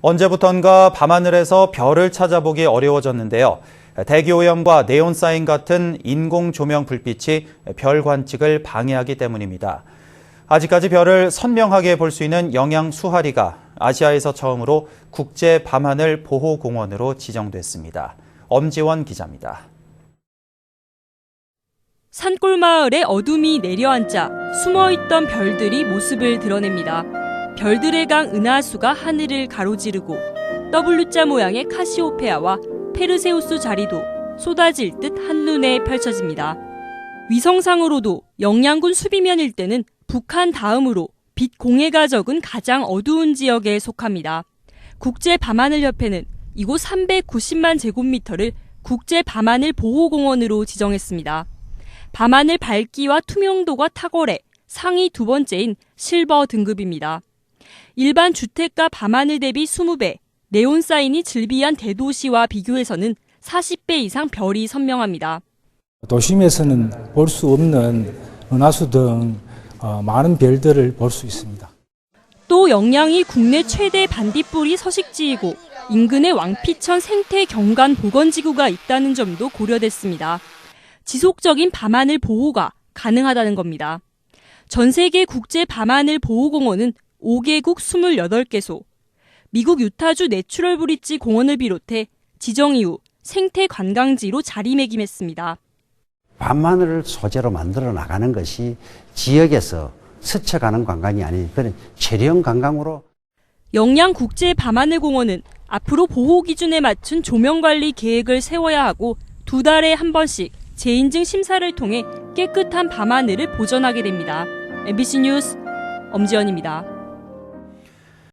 언제부턴가 밤하늘에서 별을 찾아보기 어려워졌는데요. 대기오염과 네온 사인 같은 인공 조명 불빛이 별 관측을 방해하기 때문입니다. 아직까지 별을 선명하게 볼 수 있는 영양 수하리가 아시아에서 처음으로 국제 밤하늘 보호 공원으로 지정됐습니다. 엄지원 기자입니다. 산골 마을에 어둠이 내려앉자 숨어있던 별들이 모습을 드러냅니다. 별들의 강 은하수가 하늘을 가로지르고 W자 모양의 카시오페아와 페르세우스 자리도 쏟아질 듯 한눈에 펼쳐집니다. 위성상으로도 영양군 수비면 일대는 북한 다음으로 빛 공해가 적은 가장 어두운 지역에 속합니다. 국제 밤하늘 협회는 이곳 390만 제곱미터를 국제 밤하늘 보호공원으로 지정했습니다. 밤하늘 밝기와 투명도가 탁월해 상위 두 번째인 실버 등급입니다. 일반 주택가 밤하늘 대비 20배, 네온사인이 즐비한 대도시와 비교해서는 40배 이상 별이 선명합니다. 도심에서는 볼 수 없는 은하수 등 어, 많은 별들을 볼 수 있습니다. 또 영양이 국내 최대 반딧불이 서식지이고 인근에 왕피천 생태 경관 보건지구가 있다는 점도 고려됐습니다. 지속적인 밤하늘 보호가 가능하다는 겁니다. 전 세계 국제 밤하늘 보호공원은 5개국 28개소, 미국 유타주 내추럴 브릿지 공원을 비롯해 지정 이후 생태 관광지로 자리매김했습니다. 밤하늘을 소재로 만들어 나가는 것이 지역에서 스쳐가는 관광이 아닌 그런 체령 관광으로 영양 국제 밤하늘 공원은 앞으로 보호 기준에 맞춘 조명 관리 계획을 세워야 하고 두 달에 한 번씩 재인증 심사를 통해 깨끗한 밤하늘을 보전하게 됩니다. MBC 뉴스 엄지연입니다.